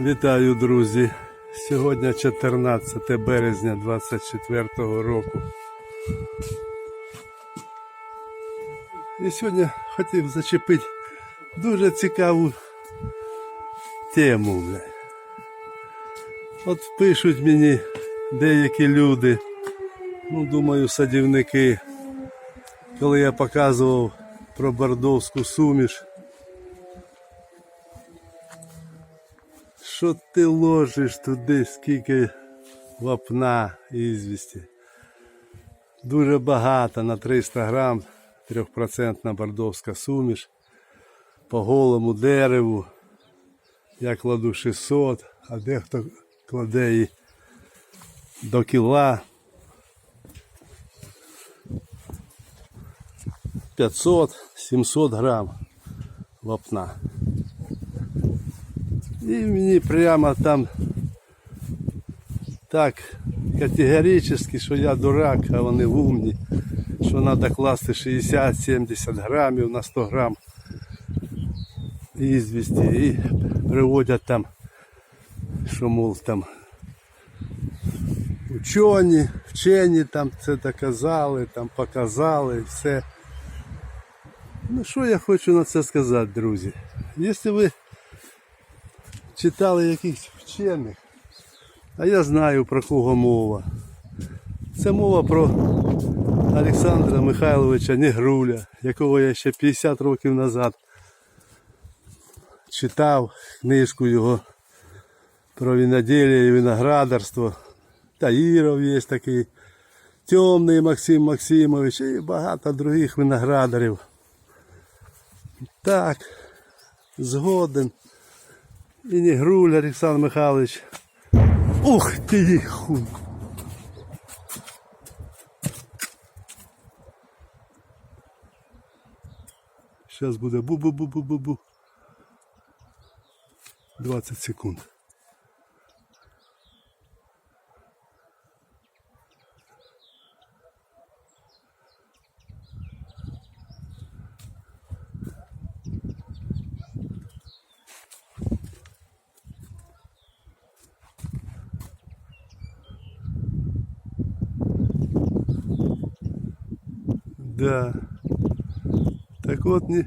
Вітаю, друзі! Сьогодні 14 березня 24 року. І сьогодні хотів зачепити дуже цікаву тему. бля. От пишуть мені деякі люди, ну думаю, садівники, коли я показував про бордовську суміш. Що ти ложиш туди, скільки вапна ізвісті? Дуже багато на 300 грам 3% бордовська суміш. По голому дереву. Я кладу 600, а дехто кладе і до кіла. 500-700 грам вапна. І мені прямо там так категорично, що я дурак, а вони умні, що треба класти 60-70 грамів на 100 грам ізвісті і приводять там, що мов там учені, вчені там це доказали, там показали, все. Ну що я хочу на це сказати, друзі? Якщо ви читали якихось вчених, а я знаю про кого мова. Це мова про Олександра Михайловича Негруля, якого я ще 50 років назад читав книжку його про виноділля і виноградарство. Таїров є такий, Темний Максим Максимович і багато других виноградарів. Так, згоден. І не Груль Олександр Михайлович. Ух ти хуй. Зараз буде бу-бу-бу-бу-бу-бу. 20 секунд. Да. Так вот не...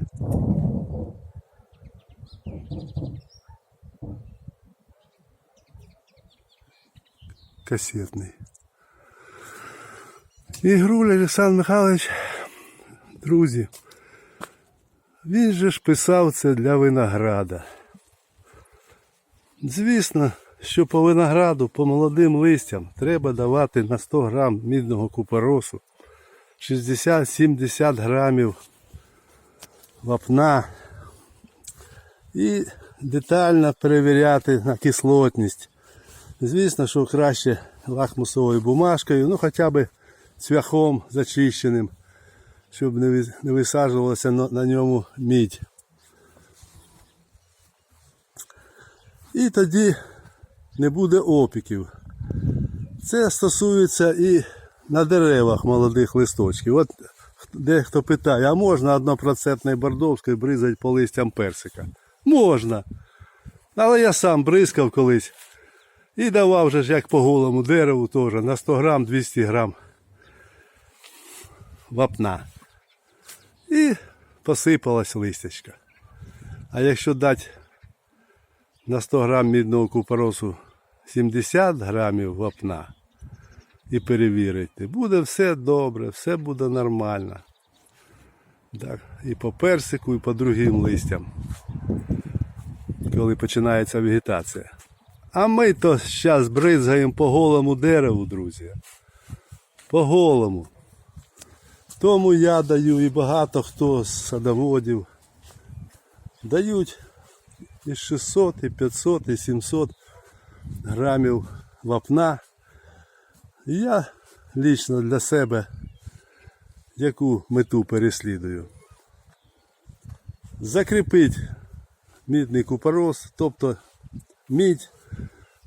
Кассетный. Ігруль Олександр Михайлович, друзі, він же ж писав це для винограда. Звісно, що по винограду, по молодим листям треба давати на 100 грам мідного купоросу 60-70 грамів вапна і детально перевіряти на кислотність. Звісно, що краще лакмусовою бумажкою, ну хоча б цвяхом зачищеним, щоб не ви- висаджувалася на ньому мідь. І тоді не буде опіків. Це стосується і на деревах молодих листочків. От дехто питає, а можна однопроцентної бордовської бризати по листям персика? Можна. Але я сам бризкав колись і давав же ж як по голому дереву теж на 100 грам 200 грам вапна. І посипалась листячка. А якщо дати на 100 грам мідного купоросу 70 грамів вапна і перевірити, буде все добре, все буде нормально. Так, і по персику, і по другим листям, коли починається вегетація. А ми то зараз бризгаємо по голому дереву, друзі. По голому. Тому я даю і багато хто з садоводів дають і 600, і 500, і 700 грамів вапна. Я лічно для себе яку мету переслідую. Закріпить мідний купорос, тобто мідь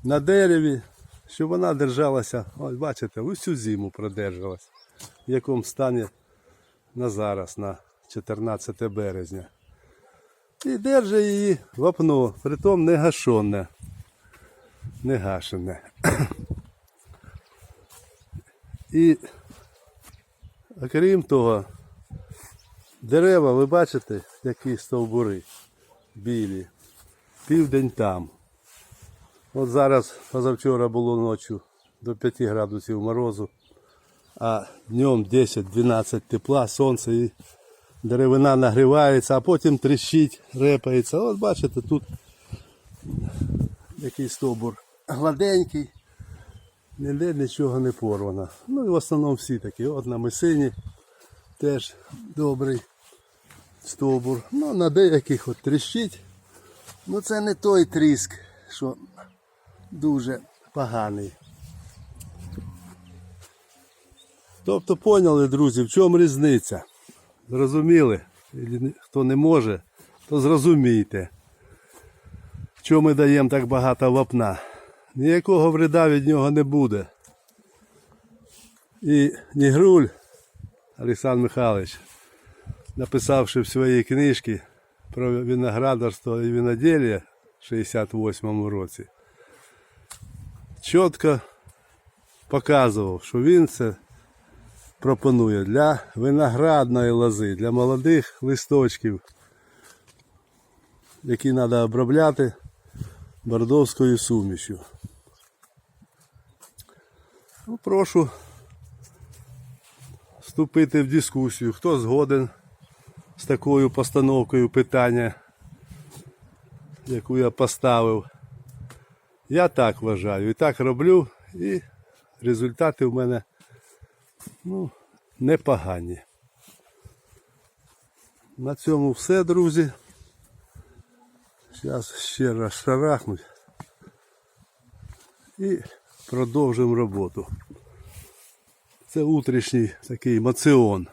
на дереві, щоб вона держалася, ось бачите, усю зиму продержалась, в якому стані на зараз, на 14 березня. І держить її вапно, притом не гашонне. не гашене. І окрім того, дерева, ви бачите, які стовбури білі. Південь там. От зараз позавчора було ночі до 5 градусів морозу, а днем 10-12 тепла, сонце і деревина нагрівається, а потім тріщить, репається. От бачите, тут який стовбур гладенький, ніде нічого не порвано. Ну і в основному всі такі. От на мисині теж добрий стовбур. Ну, на деяких от тріщить. Ну це не той тріск, що дуже поганий. Тобто поняли, друзі, в чому різниця? Зрозуміли? Хто не може, то зрозумійте. Чому ми даємо так багато вапна? Ніякого вреда від нього не буде. І Нігруль Олександр Михайлович, написавши в своїй книжці про виноградарство і виноділля в 68 році, чітко показував, що він це пропонує для виноградної лози, для молодих листочків, які треба обробляти бордовською сумішю. Ну, прошу вступити в дискусію, хто згоден з такою постановкою питання, яку я поставив. Я так вважаю і так роблю, і результати в мене ну, непогані. На цьому все, друзі. Зараз ще раз шарахнуть і продовжимо роботу. Це утрішній такий маціон.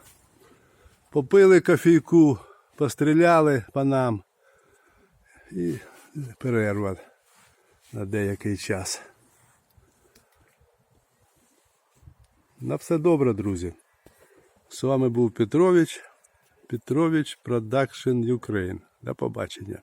Попили кофійку, постріляли по нам і перерва на деякий час. На все добре, друзі. З вами був Петрович. Петрович Продакшн Ukraine. До побачення.